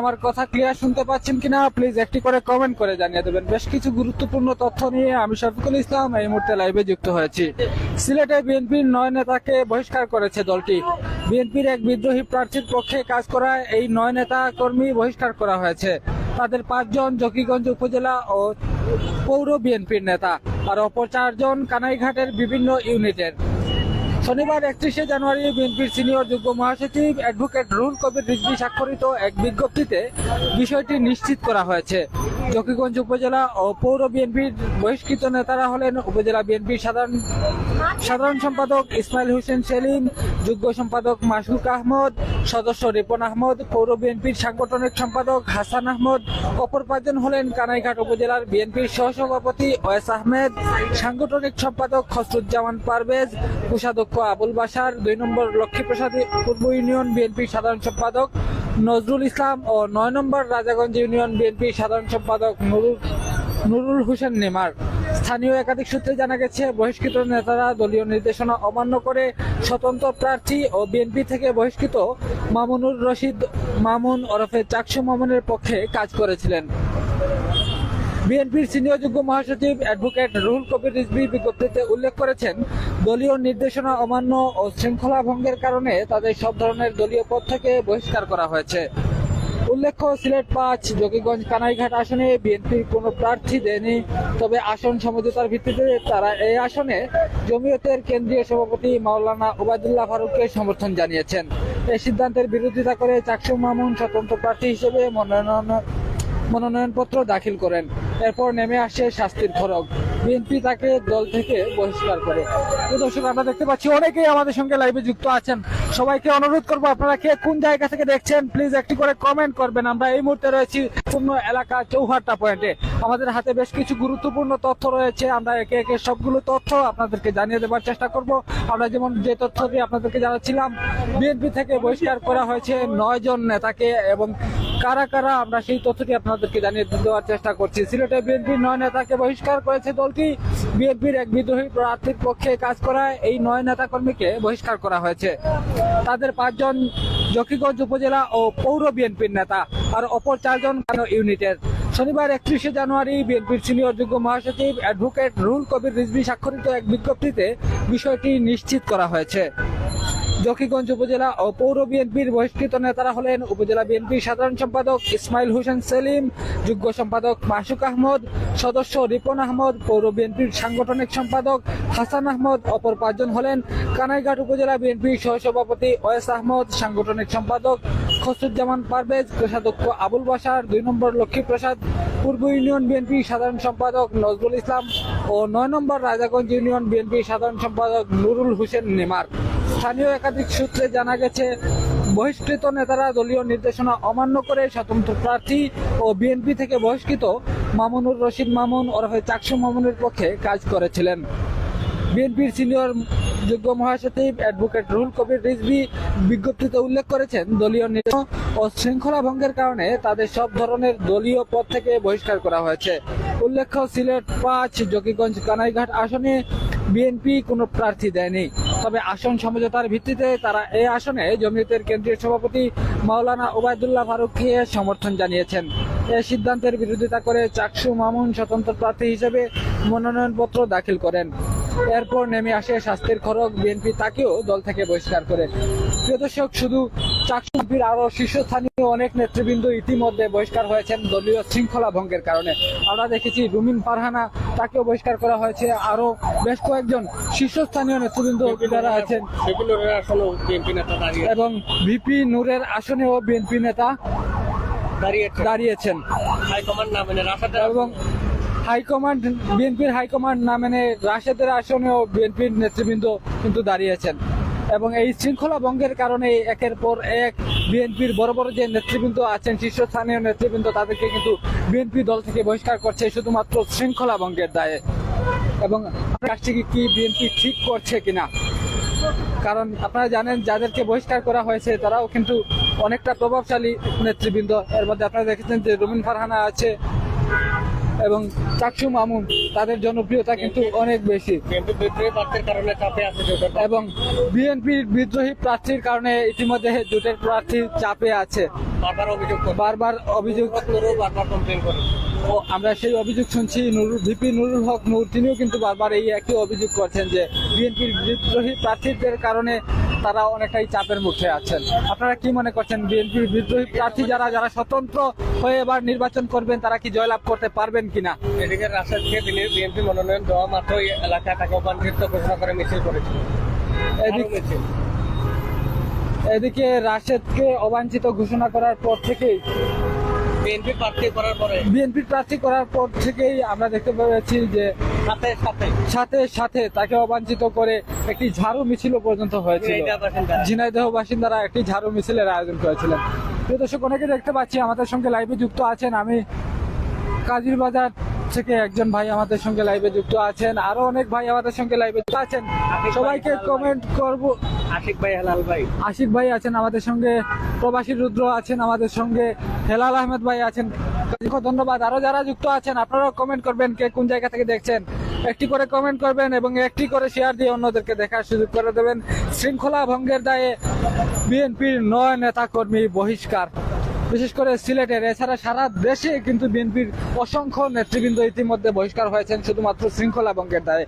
আমার কথা ক্লিয়ার শুনতে পাচ্ছেন কিনা প্লিজ একটি করে কমেন্ট করে জানিয়ে দেবেন। বেশ কিছু গুরুত্বপূর্ণ তথ্য নিয়ে আমি শফিকুল ইসলাম এই মুহূর্তে লাইভে যুক্ত হয়েছি। সিলেটে বিএনপির নয় নেতাকে বহিষ্কার করেছে দলটি। বিএনপির এক বিদ্রোহী প্রার্থীর পক্ষে কাজ করা এই নয় নেতা কর্মী বহিষ্কার করা হয়েছে। তাদের পাঁচজন জকিগঞ্জ উপজেলা ও পৌর বিএনপির নেতা। আর অপর চারজন কানাইঘাটের বিভিন্ন ইউনিটের। শনিবার একত্রিশে জানুয়ারি বিএনপির সিনিয়র যুগ্ম মহাসচিব অ্যাডভোকেট রুহুল কবির রিজভি স্বাক্ষরিত এক বিজ্ঞপ্তিতে বিষয়টি নিশ্চিত করা হয়েছে। জকিগঞ্জ উপজেলা ও পৌর বিএনপির বহিষ্কৃত নেতারা হলেন উপজেলা বিএনপির সাধারণ সাধারণ সম্পাদক ইসমাইল হোসেন সেলিম, যুগ্ম সম্পাদক মাসুক আহমদ, সদস্য রিপন আহমদ, পৌর বিএনপির সাংগঠনিক সম্পাদক হাসান আহমদ, অপর পাঁচজন হলেন কানাইঘাট উপজেলার বিএনপির সহসভাপতি ওয়েস আহমেদ, সাংগঠনিক সম্পাদক খসরুজ্জামান পারভেজ, কোষাধ্যক্ষ আবুল বাসার দুই নম্বর লক্ষ্মীপ্রসাদ পূর্ব ইউনিয়ন বিএনপির সাধারণ সম্পাদক নজরুল ইসলাম ও নয় নম্বর রাজাগঞ্জ ইউনিয়ন বিএনপি সাধারণ সম্পাদক নুরুল নুরুল হোসেন নেমার। স্থানীয় একাধিক সূত্রে জানা গেছে, বহিষ্কৃত নেতারা দলীয় নির্দেশনা অমান্য করে স্বতন্ত্র প্রার্থী ও বিএনপি থেকে বহিষ্কৃত মামুনুর রশিদ মামুন ওরফে চাকসু মামুনের পক্ষে কাজ করেছিলেন। বিএনপির সিনিয়র যুগ্ম মহাসচিব অ্যাডভোকেট রুহুল কবির রিজভি বিজ্ঞপ্তিতে উল্লেখ করেছেন, দলীয় নির্দেশনা অমান্য ও শৃঙ্খলা ভঙ্গের কারণে তাদের সব ধরনের দলীয় পদ থেকে বহিষ্কার করা হয়েছে। উল্লেখ্য, সিলেট পাঁচ, জকিগঞ্জ কানাইঘাট আসনে বিএনপির কোনো প্রার্থী দেয়নি, তবে আসন সমঝোতার ভিত্তিতে তারা এই আসনে জমিয়তের কেন্দ্রীয় সভাপতি মাওলানা ওবায়দুল্লাহ ফারুককে সমর্থন জানিয়েছেন। এই সিদ্ধান্তের বিরোধিতা করে চাকসু মামুন স্বতন্ত্র প্রার্থী হিসেবে মনোনয়ন মনোনয়নপত্র দাখিল করেন। এরপর নেমে আসে শাস্তির খরক বিএনপি তাকে দল থেকে বহিষ্কার করে। দর্শক, আমরা দেখতে পাচ্ছি অনেকেই আমাদের সঙ্গে লাইভে যুক্ত আছেন। সবাইকে অনুরোধ করব আপনারা কে কোন জায়গা থেকে দেখছেন প্লিজ একটি করে কমেন্ট করবেন। আমরা এই মুহূর্তে রয়েছি পূর্ণ এলাকা চৌহাট্টা পয়েন্টে আমাদের হাতে বেশ কিছু গুরুত্বপূর্ণ তথ্য রয়েছে। আমরা একে একে সবগুলো তথ্য আপনাদেরকে জানিয়ে দেওয়ার চেষ্টা করব। আমরা যেমন যে তথ্যটি আপনাদেরকে জানাচ্ছিলাম, বিএনপি থেকে বহিষ্কার করা হয়েছে নয় জন নেতাকে এবং কারা কারা, আমরা সেই তথ্যটি আপনাদেরকে জানিয়ে দেওয়ার চেষ্টা করছি। সিলেটে বিএনপির নয় নেতাকে বহিষ্কার করেছে দলটি। বিএনপির এক বিদ্রোহী প্রার্থীর পক্ষে কাজ করায় এই নয় নেতা কর্মীকে বহিষ্কার করা হয়েছে। তাদের পাঁচজন জকিগঞ্জ উপজেলা ও পৌর বিএনপির নেতা, আর অপর চারজন ইউনিটের। শনিবার একত্রিশে জানুয়ারি বিএনপির সিনিয়র যুগ্ম মহাসচিব অ্যাডভোকেট রুহুল কবির রিজভি স্বাক্ষরিত এক বিজ্ঞপ্তিতে বিষয়টি নিশ্চিত করা হয়েছে। জকিগঞ্জ উপজেলা ও পৌর বিএনপির বহিষ্কৃত নেতারা হলেন উপজেলা বিএনপির সাধারণ সম্পাদক ইসমাইল হোসেন সেলিম, যুগ্ম সম্পাদক মাসুক আহমদ, সদস্য রিপন আহমদ, পৌর বিএনপির সাংগঠনিক সম্পাদক হাসান আহমদ, অপর পাঁচজন হলেন কানাইঘাট উপজেলা বিএনপির সহসভাপতি ওয়েস আহমদ, সাংগঠনিক সম্পাদক খসরুজ্জামান পারভেজ, কোষাধ্যক্ষ আবুল বাসার দুই নম্বর লক্ষ্মীপ্রসাদ, পূর্ব ইউনিয়ন বিএনপি সাধারণ সম্পাদক নজরুল ইসলাম ও নয় নম্বর রাজাগঞ্জ ইউনিয়ন বিএনপি সাধারণ সম্পাদক নুরুল হোসেন নেমার। স্থানীয় একাধিক সূত্রে জানা গেছে, বহিষ্কৃত নেতারা দলীয় নির্দেশনা অমান্য করে স্বতন্ত্র প্রার্থী ও বিএনপি থেকে বহিষ্কৃত মামুনুর রশিদ মামুন ওরফে চাকসু মামুনের পক্ষে কাজ করেছিলেন। বিএনপির সিনিয়র যোগ্য মহাসচিব অ্যাডভোকেট রুহুল কবির রিজভি বিজ্ঞপ্তিতে উল্লেখ করেছেন, দলীয় নির্দেশনা ও শৃঙ্খলা ভঙ্গের কারণে তাদের সব ধরনের দলীয় পদ থেকে বহিষ্কার করা হয়েছে। উল্লেখ্য, সিলেট পাঁচ, জকিগঞ্জ কানাইঘাট আসনে বিএনপি কোনো প্রার্থী দেয়নি। তবে আসন সমঝোতার ভিত্তিতে তারা এই আসনে জমিয়তের কেন্দ্রীয় সভাপতি মাওলানা ওবায়দুল্লাহ ফারুককে সমর্থন জানিয়েছেন। এই সিদ্ধান্তের বিরোধিতা করে চাকসু মামুন স্বতন্ত্র প্রার্থী হিসেবে মনোনয়নপত্র দাখিল করেন। এরপর নেমে আসে শাস্তির খরক বিএনপি তাকেও দল থেকে বহিষ্কার করে। প্রিয় দর্শক শুধু চাকসু বিএনপির আরও শীর্ষস্থানীয় অনেক নেতৃবৃন্দ ইতিমধ্যে বহিষ্কার হয়েছেন দলীয় শৃঙ্খলা ভঙ্গের কারণে। আমরা দেখেছি রুমিন ফারহানা তাকেও বহিষ্কার করা হয়েছে। আরও বেশ কয়েকজন শীর্ষস্থানীয় নেতৃবৃন্দ যারা আছেন। এবং ভিপি নূরের আসনেও বিএনপি নেতা দাঁড়িয়েছেন এবং হাইকমান্ড বিএনপির হাইকমান্ড না মেনে রাশেদের আসনেও বিএনপির নেতৃবৃন্দ কিন্তু দাঁড়িয়েছেন এবং এই শৃঙ্খলা ভঙ্গের কারণে একের পর এক বিএনপির বড় বড় যে নেতৃবৃন্দ আছেন, শীর্ষস্থানীয় নেতৃবৃন্দ, তাদেরকে কিন্তু বিএনপি দল থেকে বহিষ্কার করছে শুধুমাত্র শৃঙ্খলা ভঙ্গের দায়ে। এবং কাজটি কি বিএনপি ঠিক করছে কিনা? কারণ আপনারা জানেন, যাদেরকে বহিষ্কার করা হয়েছে, তারাও কিন্তু অনেকটা প্রভাবশালী নেতৃবৃন্দ। এর মধ্যে আপনারা দেখেছেন যে রুমিন ফারহানা আছে এবং চাকসু মামুন তাদের জনপ্রিয়তা কিন্তু অনেক বেশি। বিএনপি বিদ্রোহী প্রার্থীর কারণে চাপে আছে এবং বিএনপির বিদ্রোহী প্রার্থীর কারণে ইতিমধ্যে জোটের প্রার্থী চাপে আছে। বারবার অভিযোগ বারবার অভিযোগ বারবার কমপ্লেন করে ও আমরা সেই অভিযোগ শুনছি নুরুল ভিপি নুরুল হক নূর তিনিও কিন্তু বারবার এই একই অভিযোগ করছেন যে বিএনপির বিদ্রোহী প্রার্থীদের কারণে তারা অনেকটাই চাপের মুখে আছেন। আপনারা কি মনে করছেন বিএনপির বিদ্রোহী প্রার্থী যারা যারা স্বতন্ত্র হয়ে এবার নির্বাচন করবেন তারা কি জয়লাভ করতে পারবেন কিনা? এদিকে রাশেদকে তিনি বিএনপি মনোনয়ন দেওয়া মাত্রই এলাকায় তাকে অবাঞ্ছিত ঘোষণা করে মিছিল করেছিল। এদিক এদিকে রাশেদকে অবাঞ্ছিত ঘোষণা করার পর থেকেই বিএনপি প্রার্থী করার পরে? বিএনপি প্রার্থী করার পর থেকেই আমরা দেখতে পাচ্ছি যে সাথে সাথে। সাথে সাথে তাকে অবাঞ্চিত করে একটি ঝাড়ু মিছিল পর্যন্ত হয়েছে ঝিনাইদহ। বাসিন্দারা। একটি ঝাড়ু মিছিলের আয়োজন করেছিলেন। প্রিয় দর্শক অনেকে দেখতে পাচ্ছি আমাদের সঙ্গে লাইভে যুক্ত আছেন। আমি কাজীর বাজার থেকে একজন ভাই আমাদের সঙ্গে লাইভে যুক্ত আছেন আরও অনেক ভাই আমাদের সঙ্গে লাইভে যুক্ত আছেন। সবাইকে কমেন্ট করব। আশিক ভাই হেলাল ভাই। আশিক ভাই আছেন আমাদের সঙ্গে প্রবাসী রুদ্র আছেন আমাদের সঙ্গে হেলাল আহমেদ ভাই আছেন। ধন্যবাদ। আরও যারা যুক্ত আছেন আপনারাও কমেন্ট করবেন কে কোন জায়গা থেকে দেখছেন। একটি করে কমেন্ট করবেন এবং একটি করে শেয়ার দিয়ে অন্যদেরকে দেখার সুযোগ করে দেবেন। শৃঙ্খলা ভঙ্গের দায়ে বিএনপির নয় নেতা কর্মী বহিষ্কার। বিশেষ করে সিলেটের এছাড়া সারা দেশে কিন্তু বিএনপির অসংখ্য নেতৃবৃন্দ ইতিমধ্যে বহিষ্কার হয়েছেন শুধুমাত্র শৃঙ্খলা ভঙ্গের দায়ে।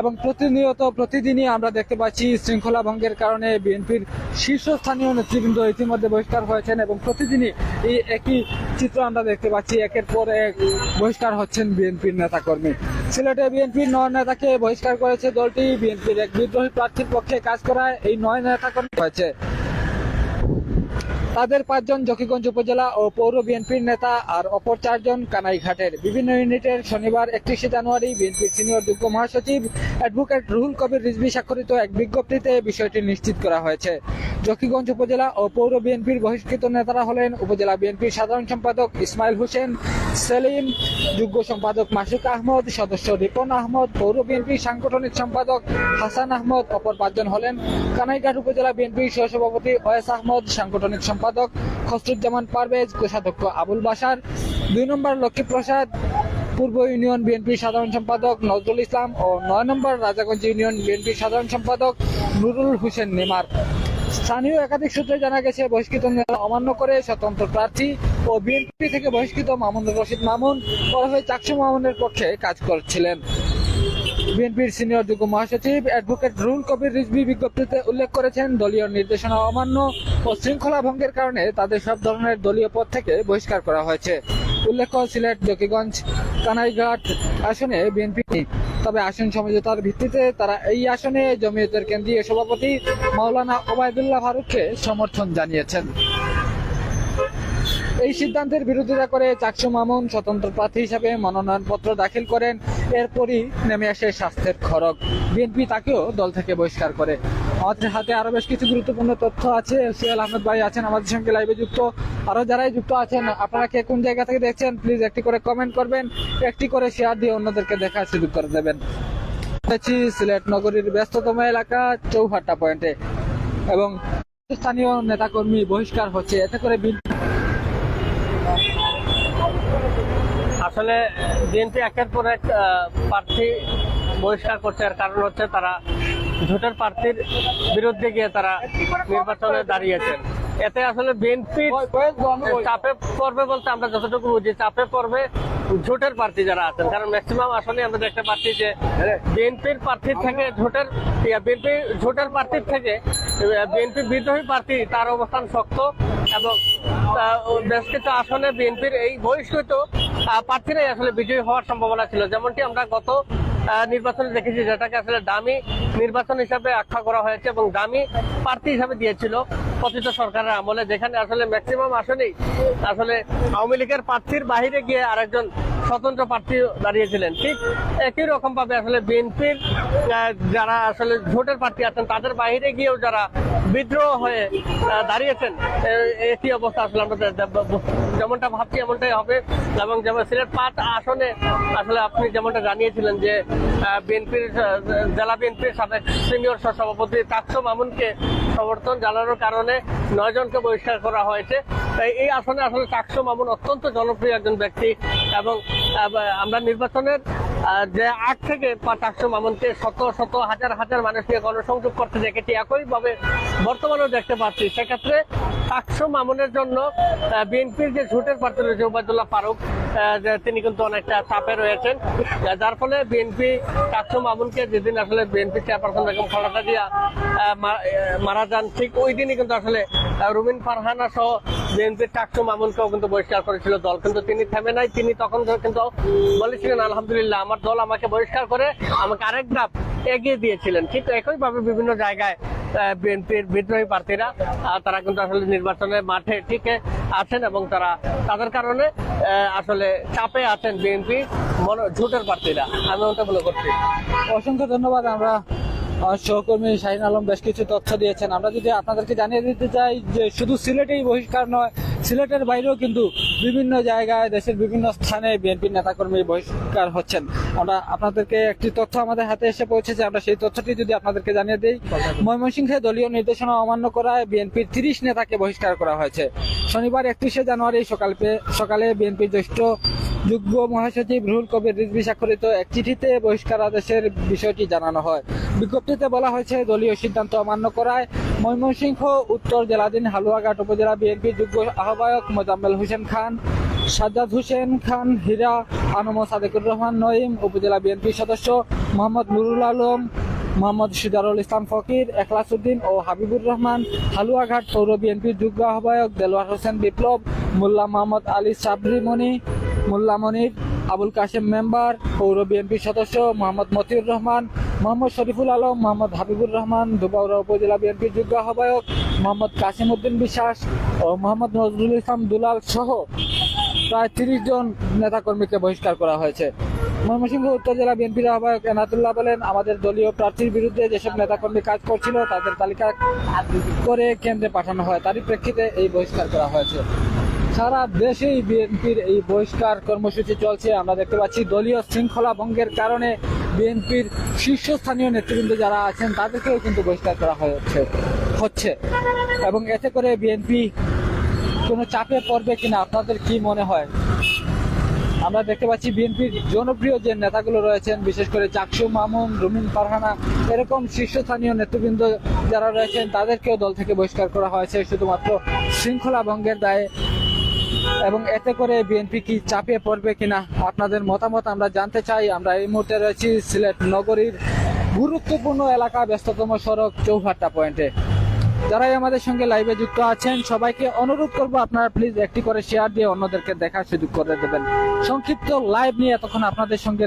এবং প্রতিনিয়ত প্রতিদিনই আমরা দেখতে পাচ্ছি শৃঙ্খলা ভঙ্গের কারণে বিএনপির শীর্ষস্থানীয় নেতৃবৃন্দ ইতিমধ্যে বহিষ্কার হয়েছেন এবং প্রতিদিনই এই একই চিত্র আমরা দেখতে পাচ্ছি। একের পর এক বহিষ্কার হচ্ছেন বিএনপির নেতাকর্মী। সিলেটে বিএনপির নয় নেতাকে বহিষ্কার করেছে দলটি। বিএনপির এক বিদ্রোহী প্রার্থীর পক্ষে কাজ করায় এই নয় নেতাকর্মী হয়েছে। তাদের পাঁচজন জকিগঞ্জ উপজেলা ও পৌর বিএনপির নেতা আর অপর চারজন কানাইঘাটের। বিভিন্ন ইউনিটের শনিবার একত্রিশে জানুয়ারি বিএনপির সিনিয়র যুগ্ম মহাসচিব অ্যাডভোকেট রুহুল কবির রিজভি স্বাক্ষরিত এক বিজ্ঞপ্তিতে বিষয়টি নিশ্চিত করা হয়েছে। জকিগঞ্জ উপজেলা ও পৌর বিএনপির বহিষ্কৃত নেতারা হলেন উপজেলা বিএনপির সাধারণ সম্পাদক ইসমাইল হোসেন, সেলিম, যুগ্ম সম্পাদক মাসুক আহমদ, সদস্য রিপন আহমদ, পৌর বিএনপির সাংগঠনিক সম্পাদক হাসান আহমদ, অপর পাঁচজন হলেন কানাইঘাট উপজেলা বিএনপির সহসভাপতি ওয়েস আহমদ, সাংগঠনিক সম্পাদক খসরুজ্জামান পারভেজ, কোষাধ্যক্ষ আবুল বাসার দুই নম্বর লক্ষ্মীপ্রসাদ পূর্ব ইউনিয়ন বিএনপির সাধারণ সম্পাদক নজরুল ইসলাম ও নয় নম্বর রাজাগঞ্জ ইউনিয়ন বিএনপির সাধারণ সম্পাদক নুরুল হোসেন নেমার। স্থানীয় একাধিক সূত্রে জানা গেছে, বহিষ্কৃত নেতা অমান্য করে স্বতন্ত্র প্রার্থী ও বিএনপি থেকে বহিষ্কৃত মামুনুর রশিদ মামুন ওরফে চাকসু মামুনের পক্ষে কাজ করছিলেন। বিএনপির সিনিয়র যুগ্ম মহাসচিব অ্যাডভোকেট রুল কবির রিজভি বিজ্ঞপ্তিতে উল্লেখ করেছেন, দলীয় নির্দেশনা অমান্য ও শৃঙ্খলা ভঙ্গের কারণে তাদের সব ধরনের দলীয় পদ থেকে বহিষ্কার করা হয়েছে। উল্লেখ্য, সিলেট, জকিগঞ্জ, কানাইঘাট আসনে বিএনপি তবে আসন সমঝোতার ভিত্তিতে তারা এই আসনে জমিয়তের কেন্দ্রীয় সভাপতি মাওলানা ওবায়দুল্লাহ ফারুককে সমর্থন জানিয়েছেন। এই সিদ্ধান্তের বিরোধিতা করে চাকসু মামুন স্বতন্ত্র প্রার্থী হিসাবে মনোনয়নপত্র দাখিল করেন। এরপরই নেমে আসে স্বাস্থ্যের খরচ বিএনপি তাকেও দল থেকে বহিষ্কার করে। আমাদের হাতে আরও বেশ কিছু গুরুত্বপূর্ণ তথ্য আছে। সুয়েল আহমেদ ভাই আছেন আমাদের সঙ্গে লাইভে যুক্ত। আরও যারাই যুক্ত আছেন, আপনারা কে কোন জায়গা থেকে দেখছেন প্লিজ একটি করে কমেন্ট করবেন। একটি করে শেয়ার দিয়ে অন্যদেরকে দেখার সুযোগ করে দেবেন। সিলেট নগরীর ব্যস্ততম এলাকা চৌহাট্টা পয়েন্টে এবং স্থানীয় নেতাকর্মী বহিষ্কার হচ্ছে। এতে করে বিল আসলে বিএনপি একের পর এক প্রার্থী বহিষ্কার করছে। এর কারণ হচ্ছে তারা জোটের প্রার্থীর বিরুদ্ধে গিয়ে তারা নির্বাচনে দাঁড়িয়েছেন। এতে আসলে বিএনপি চাপে পড়বে বলতে আমরা যতটুকু বুঝি, চাপে পড়বে জোটের প্রার্থী যারা আছেন। কারণ ম্যাক্সিমাম আসলে আমরা দেখতে পাচ্ছি যে বিএনপির প্রার্থীর থেকে জোটের বিএনপি জোটের প্রার্থীর থেকে বিএনপি বিদ্রোহী প্রার্থী তার অবস্থান শক্ত এবং বেশ কিছু আসনে বিএনপির এই বহিষ্কৃত প্রার্থীরাই আসলে বিজয়ী হওয়ার সম্ভাবনা ছিল। যেমনটি আমরা গত নির্বাচনে দেখেছি যেটাকে আসলে দামি নির্বাচন হিসাবে আখ্যা করা হয়েছে এবং দামি প্রার্থী হিসাবে দিয়েছিল কথিত সরকারের আমলে, যেখানে আসলে ম্যাক্সিমাম আসলেই আসলে আওয়ামী লীগের প্রার্থীর বাহিরে গিয়ে আরেকজন স্বতন্ত্র প্রার্থী দাঁড়িয়েছিলেন। ঠিক একই রকম ভাবে আসলে বিএনপির যারা আসলে ভোটের প্রার্থী আছেন, তাদের বাইরে গিয়েও যারা বিদ্রোহ হয়ে দাঁড়িয়েছেন একই অবস্থা আসলে আমরা যেমনটা ভাবছি এমনটাই হবে। এবং যেমন সিলেট পাঁচ আসনে আসলে আপনি যেমনটা জানিয়েছিলেন যে বিএনপির জেলা বিএনপির সাবেক সিনিয়র সভাপতি টাকসো মামুনকে সমর্থন জানানোর কারণে নয়জনকে বহিষ্কার করা হয়েছে। তাই এই আসনে আসলে চাকসু মামুন অত্যন্ত জনপ্রিয় একজন ব্যক্তি এবং আমরা নির্বাচনের যে আগ থেকে চারশো মামুনকে শত শত হাজার হাজার মানুষ নিয়ে গণসংযোগ করতে দেখেছি একইভাবে বর্তমানেও দেখতে পাচ্ছি সেক্ষেত্রে চারশো মামুনের জন্য বিএনপির যে ঝুটের প্রার্থী রয়েছে উবায়দুল্লাহ ফারুক তিনি কিন্তু অনেকটা চাপে রয়েছেন। যার ফলে বিএনপি চারশো মামুনকে যেদিন আসলে বিএনপি চেয়ারপারসন বেগম আহ, মা- মারা যান ঠিক ওই দিনই কিন্তু আসলে রুমিন ফারহানা সহ বিএনপির চাকসু মামুনকেও কিন্তু বহিষ্কার করেছিল দল। কিন্তু তিনি থেমে নাই তিনি তখন কিন্তু বলেছিলেন আলহামদুলিল্লাহ আমার দল আমাকে বহিষ্কার করে আমাকে আরেক ধাপ এগিয়ে দিয়েছিলেন। ঠিক একইভাবে বিভিন্ন জায়গায় বিএনপির বিদ্রোহী প্রার্থীরা তারা কিন্তু আসলে নির্বাচনের মাঠে ঠিক আছেন এবং তারা তাদের কারণে আসলে চাপে আছেন বিএনপি ঝুটের প্রার্থীরা। আমি ওটা মনে করছি। অসংখ্য ধন্যবাদ, আমরা সহকর্মী শাহিন আলম বেশ কিছু তথ্য দিয়েছেন। আমরা যদি আপনাদেরকে জানিয়ে দিতে চাই যে শুধু সিলেটেই বহিষ্কার নয়, সিলেটের বাইরেও কিন্তু বিভিন্ন জায়গায়, দেশের বিভিন্ন স্থানে বিএনপির নেতাকর্মী বহিষ্কার হচ্ছেন। আমরা আপনাদেরকে একটি তথ্য আমাদের হাতে এসে পৌঁছেছে। আমরা সেই তথ্যটি যদি আপনাদেরকে জানিয়ে দিই, ময়মনসিংহে দলীয় নির্দেশনা অমান্য করায় বিএনপির তিরিশ নেতাকে বহিষ্কার করা হয়েছে। শনিবার একত্রিশে জানুয়ারি সকাল সকালে বিএনপির জ্যেষ্ঠ যুগ্ম মহাসচিব রুহুল কবির রিজভি স্বাক্ষরিত এক চিঠিতে বহিষ্কার আদেশের বিষয়টি জানানো হয়। বিজ্ঞপ্তিতে বলা হয়েছে, দলীয় সিদ্ধান্ত অমান্য করায় ময়মনসিংহ, উত্তর জেলাধীন হালুয়াঘাট উপজেলা বিএনপির যুগ্ম আহ্বায়ক মোজাম্মেল হোসেন খান, সাজ্জাদ হোসেন খান, হীরা, আনম সাদেকুর রহমান, নঈম, উপজেলা বিএনপি সদস্য মোহাম্মদ নুরুল আলম, মোহাম্মদ সিদারুল ইসলাম ফকির এখলাসুদ্দিন ও হাবিবুর রহমান, হালুয়াঘাট পৌর বিএনপির যুগ্ম আহ্বায়ক দেলোয়ার হোসেন বিপ্লব, মোল্লা মোহাম্মদ আলী সাবরি মনি মোল্লা মনির, আবুল কাশেম মেম্বার, পৌর বিএনপির সদস্য মোহাম্মদ মতিউর রহমান, মোহাম্মদ শরীফুল আলম, মোহাম্মদ হাবিবুর রহমান, দুবাউরা উপজেলা বিএনপির যুগ্ম আহ্বায়ক মোহাম্মদ কাসিম উদ্দিন বিশ্বাস ও মোহাম্মদ নজরুল ইসলাম দুলাল সহ প্রায় তিরিশ জন নেতাকর্মীকে বহিষ্কার করা হয়েছে। ময়মনসিংহ উত্তর জেলা বিএনপির আহ্বায়ক এনাতুল্লাহ বলেন, আমাদের দলীয় প্রার্থীর বিরুদ্ধে যেসব নেতাকর্মী কাজ করছিল, তাদের তালিকা করে কেন্দ্রে পাঠানো হয়। তারই প্রেক্ষিতে এই বহিষ্কার করা হয়েছে। সারা দেশেই বিএনপির এই বহিষ্কার কর্মসূচি চলছে। আমরা দেখতে পাচ্ছি দলীয় শৃঙ্খলা ভঙ্গের কারণে বিএনপির শীর্ষস্থানীয় নেতৃবৃন্দ যারা আছেন, তাদেরকেও কিন্তু বহিষ্কার করা হচ্ছে হচ্ছে। এবং এতে করে বিএনপি কোনো চাপে পড়বে কিনা, আপনাদের কি মনে হয়? আমরা দেখতে পাচ্ছি বিএনপির জনপ্রিয় যে নেতাগুলো রয়েছেন, বিশেষ করে চাকসু, মামুন, রুমিন ফারহানা, এরকম শীর্ষস্থানীয় নেতৃবৃন্দ যারা রয়েছেন, তাদেরকেও দল থেকে বহিষ্কার করা হয়েছে। শুধুমাত্র শৃঙ্খলা ভঙ্গের দায়ে এবং এতে করে বিএনপি কি চাপিয়ে পড়বে কিনা আপনাদের মতামত আমরা জানতে চাই। আমরা এই মুহূর্তে রয়েছি সিলেট নগরীর গুরুত্বপূর্ণ এলাকা, ব্যস্ততম সড়ক চৌহাট্টা পয়েন্টে। যারাই আমাদের সঙ্গে লাইভে যুক্ত আছেন, সবাইকে অনুরোধ করব আপনারা প্লিজ একটি করে শেয়ার দিয়ে অন্যদেরকে দেখার সুযোগ করে দেবেন। সংক্ষিপ্ত লাইভ নিয়ে এতক্ষণ আপনাদের সঙ্গে